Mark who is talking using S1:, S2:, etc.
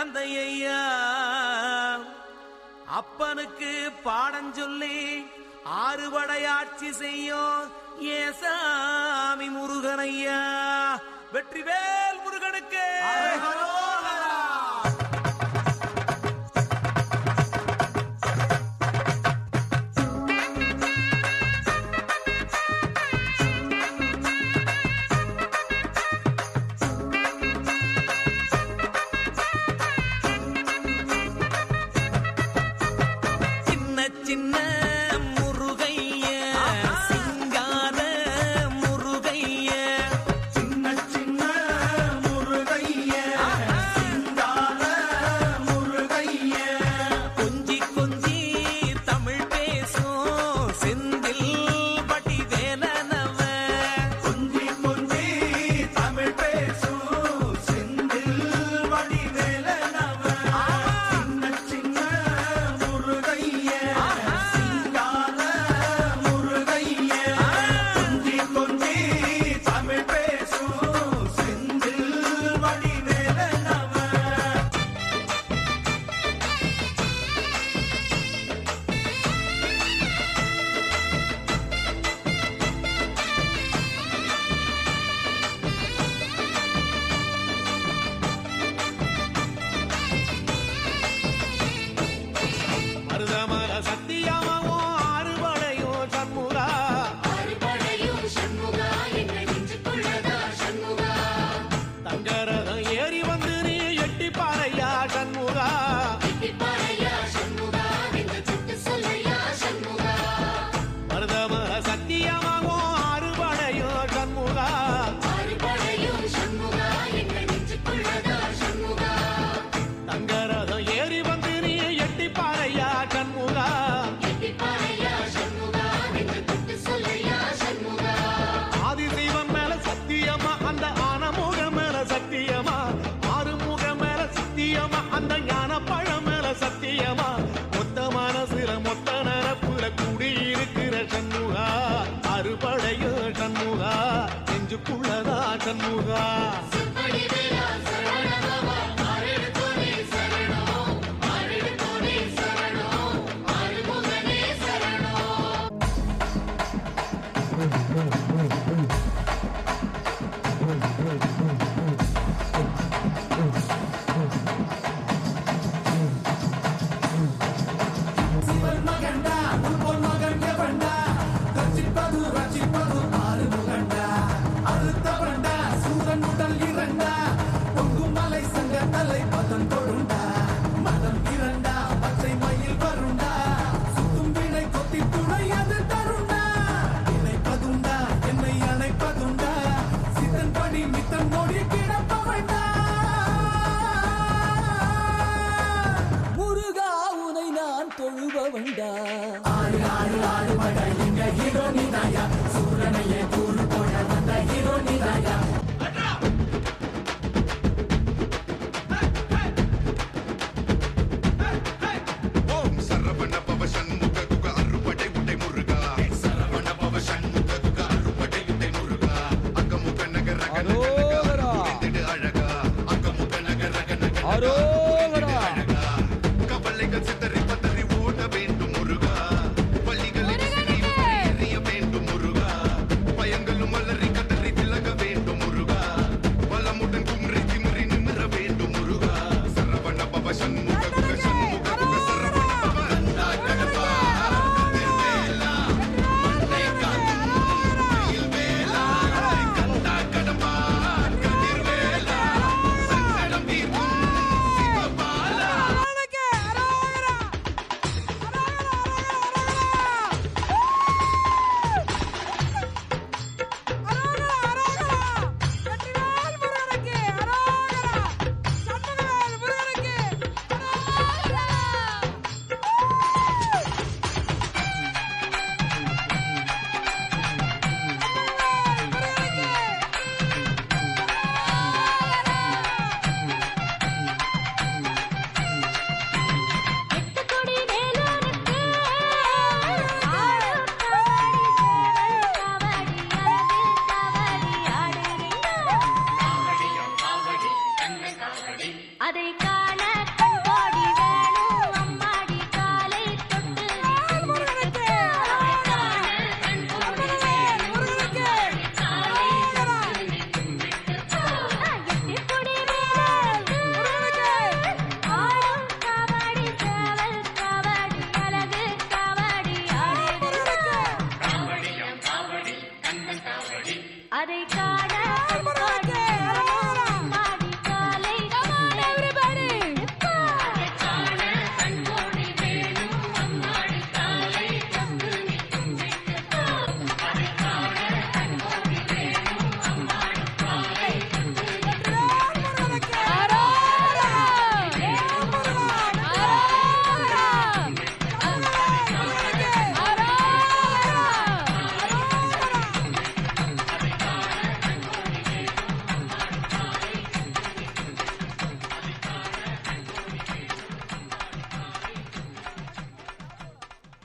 S1: குழந்தையா அப்பனுக்கு பாடம் பாடஞ்சொல்லி ஆறுபடையாட்சி செய்யும் ஏசாமி முருகனையா? வெற்றிவே அந்த ஞான பழ எல்லாம் தொழுபவன்டா. ஆறு ஆறு
S2: ஆறு மடை இங்க ஹீரோ நீதாயா சூரனையே